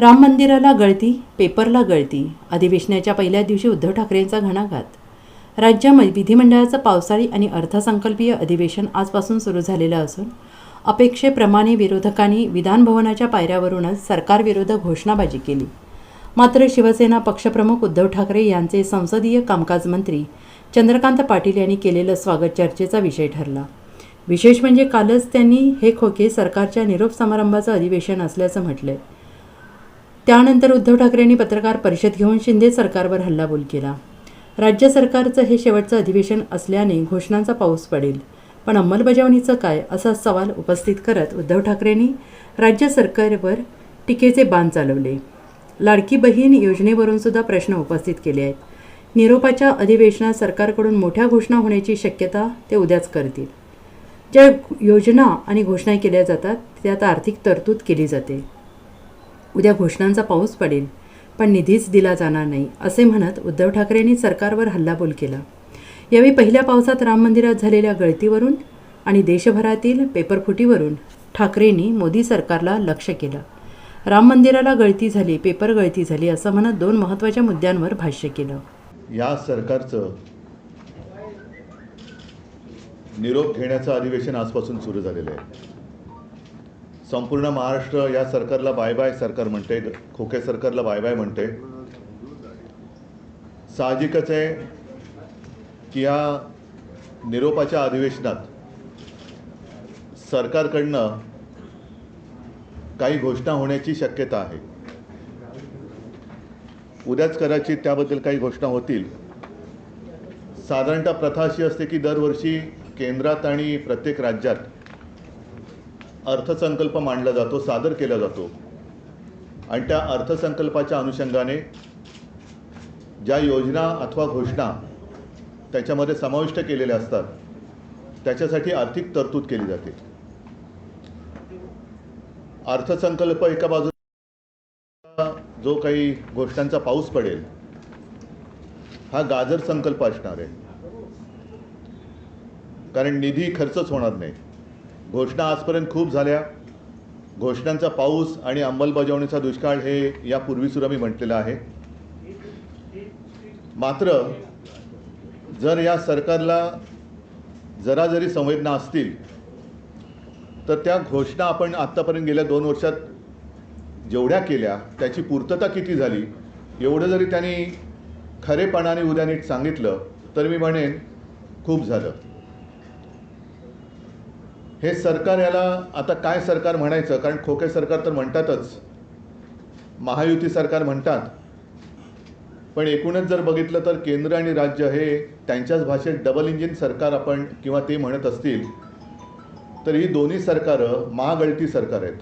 राम मंदिराला गळती पेपरला गळती अधिवेशनाच्या पहिल्या दिवशी उद्धव ठाकरेंचा घणाघात. राज्य विधिमंडळाचं पावसाळी आणि अर्थसंकल्पीय अधिवेशन आजपासून सुरू झालेलं असून अपेक्षेप्रमाणे विरोधकांनी विधानभवनाच्या पायऱ्यावरूनच सरकारविरोध घोषणाबाजी केली. मात्र शिवसेना पक्षप्रमुख उद्धव ठाकरे यांचे संसदीय कामकाज मंत्री चंद्रकांत पाटील यांनी केलेलं स्वागत चर्चेचा विषय ठरला. विशेष म्हणजे कालच त्यांनी हे खोके सरकारच्या निरोप समारंभाचं अधिवेशन असल्याचं म्हटलंय. त्यानंतर उद्धव ठाकरेंनी पत्रकार परिषद घेऊन शिंदे सरकारवर हल्लाबोल केला. राज्य सरकारचं हे शेवटचं अधिवेशन असल्याने घोषणांचा पाऊस पडेल. पण अंमलबजावणीचं काय असा सवाल उपस्थित करत उद्धव ठाकरेंनी राज्य सरकारवर टीकेचे बाण चालवले. लाडकी बहीण योजनेवरून सुद्धा प्रश्न उपस्थित केले आहेत. निरोपाच्या अधिवेशनात सरकारकडून मोठ्या घोषणा होण्याची शक्यता ते उद्याच करतील. ज्या योजना आणि घोषणा केल्या जातात त्यात आर्थिक तरतूद केली जाते. उद्या घोषणांचा पाऊस पडेल पण निधीच दिला जाणार नाही असे म्हणत उद्धव ठाकरेंनी सरकारवर हल्लाबोल केला. यावेळी पहिल्या पावसात राम मंदिरात झालेल्या गळतीवरून आणि देशभरातील पेपरफुटीवरून ठाकरेंनी मोदी सरकारला लक्ष केलं. राम मंदिराला गळती झाली पेपर गळती झाली असं म्हणत दोन महत्त्वाच्या मुद्द्यांवर भाष्य केलं. या सरकारचं निरोप घेण्याचं अधिवेशन आजपासून सुरू झालेलं आहे. संपूर्ण महाराष्ट्र या सरकारला बाय बाय सरकार म्हणते खोके सरकारला बाय बाय म्हणते. साहजिकच आहे की या निरोपाच्या अधिवेशनात सरकारकडनं काही घोषणा होण्याची शक्यता आहे. उद्याच कदाचित त्याबद्दल काही घोषणा होतील. साधारणतः प्रथा अशी असते की दरवर्षी केंद्रात आणि प्रत्येक राज्यात अर्थसंकल्प मांडला जातो सादर केला जातो. आणि त्या अर्थसंकल्पाच्या अनुषंगाने ज्या योजना अथवा घोषणा त्याच्यामध्ये समाविष्ट केलेल्या असतात त्याच्यासाठी आर्थिक तरतूद केली जाते. अर्थसंकल्प एका बाजूला जो काही गोष्टांचा पाऊस पडेल हा गाजर संकल्प असणार आहे. कारण निधी खर्चच होणार नाही. घोषणा आजपर्यंत खूप झाल्या. घोषणांचा पाऊस आणि अंमलबजावणीचा दुष्काळ हे यापूर्वीसुद्धा मी म्हटलेलं आहे. मात्र जर या सरकारला जरा जरी संवेदना असतील तर त्या घोषणा आपण आत्तापर्यंत गेल्या दोन वर्षात जेवढ्या केल्या त्याची पूर्तता किती झाली एवढं जरी त्यांनी खरेपणाने उद्या नीट सांगितलं तर मी म्हणेन खूप झालं. हे सरकार याला आता काय सरकार म्हणायचं? कारण खोके सरकार तर म्हणतातच. महायुती सरकार म्हणतात. पण एकूणच जर बघितलं तर केंद्र आणि राज्य हे त्यांच्याच भाषेत डबल इंजिन सरकार आपण किंवा ते म्हणत असतील तर ही दोन्ही सरकारं महागळती सरकार आहेत.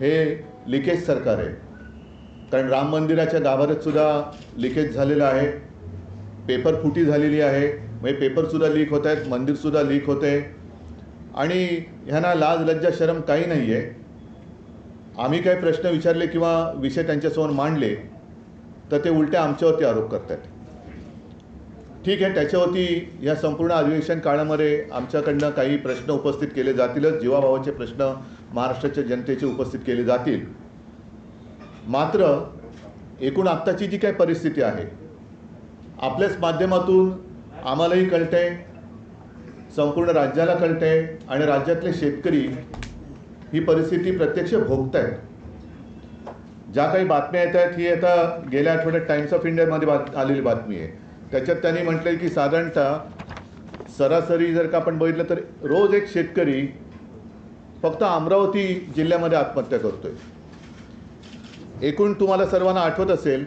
हे लिकेज सरकार आहे. कारण राम मंदिराच्या गाभाऱ्यात सुद्धा लिकेज झालेलं आहे. पेपर फुटी झालेली आहे. म्हणजे पेपरसुद्धा लीक होत आहेत मंदिरसुद्धा लीक होते. आणि ह्यांना लाज लज्जा शरम काही नाही आहे आम्ही काही प्रश्न विचारले किंवा विषय त्यांच्यासमोर मांडले तर ते उलट्या आमच्यावरती आरोप करतात ठीक आहे त्याच्यावरती या संपूर्ण अधिवेशन काळामध्ये आमच्याकडनं काही प्रश्न उपस्थित केले जातीलच. जीवाभावाचे प्रश्न महाराष्ट्राच्या जनतेचे उपस्थित केले जातील. मात्र एकूण आत्ताची जी काही परिस्थिती आहे आपल्याच माध्यमातून आम्हालाही कळतंय संपूर्ण राज्याला कळते आणि राज्यातले शेतकरी ही परिस्थिती प्रत्यक्ष भोगत आहेत ज्या काही बातम्या येत आहेत ही आता गेल्या आठवड्यात टाइम्स ऑफ इंडियामध्ये बात आलेली बातमी आहे. त्याच्यात त्यांनी म्हटलं की साधारणतः सरासरी जर का आपण बघितलं तर रोज एक शेतकरी फक्त अमरावती जिल्ह्यामध्ये आत्महत्या करतोय. एकूण तुम्हाला सर्वांना आठवत असेल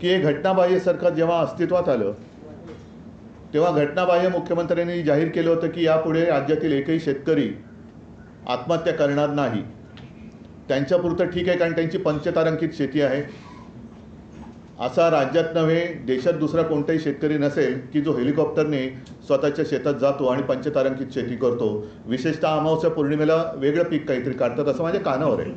की हे घटनाबाह्य सरकार जेव्हा अस्तित्वात आलं तेव्हा घटनाबाह्य मुख्यमंत्र्यांनी जाहीर केलं होतं की यापुढे राज्यातील एकही शेतकरी आत्महत्या करणार नाही. त्यांच्यापुरतं ठीक आहे कारण त्यांची पंचतारांकित शेती आहे. असा राज्यात नव्हे देशात दुसरा कोणताही शेतकरी नसेल की जो हेलिकॉप्टरने स्वतःच्या शेतात जातो आणि पंचतारांकित शेती करतो. विशेषतः अमावस्या पौर्णिमेला वेगळं पीक काहीतरी काढतात असं माझ्या कानावर आहे.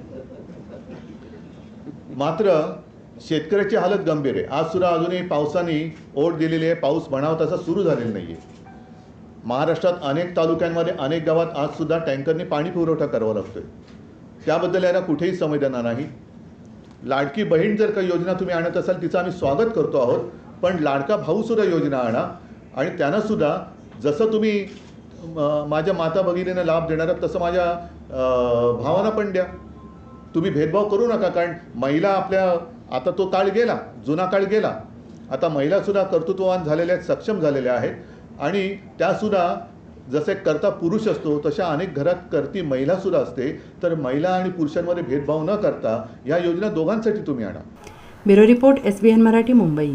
मात्र शेतकऱ्याची हालत गंभीर आहे. आज सुद्धा अजूनही पावसाने ओढ दिलेली आहे. पाऊस म्हणावा तसा सुरू झालेला नाही आहे महाराष्ट्रात अनेक तालुक्यांमध्ये अनेक गावात आजसुद्धा टँकरने पाणी पुरवठा करावा आहे त्याबद्दल यांना कुठेही संवेदना नाही. लाडकी बहीण जर काही योजना तुम्ही आणत असाल तिचं आम्ही स्वागत करतो आहोत. पण लाडका भाऊसुद्धा योजना आणा. आणि त्यांनासुद्धा जसं तुम्ही माझ्या माता भगिनींना लाभ देणार तसं माझ्या भावांना पण द्या. तुम्ही भेदभाव करू नका कारण महिला आपल्या आता तो काळ गेला जुना काळ गेला. आता महिलासुद्धा कर्तृत्ववान झालेल्या आहेत सक्षम झालेल्या आहेत. आणि त्यासुद्धा जसे करता पुरुष असतो तशा अनेक घरात करती महिलासुद्धा असते. तर महिला आणि पुरुषांमध्ये भेदभाव न करता या योजना दोघांसाठी तुम्ही आणा. Bureau report S B N Marathi Mumbai.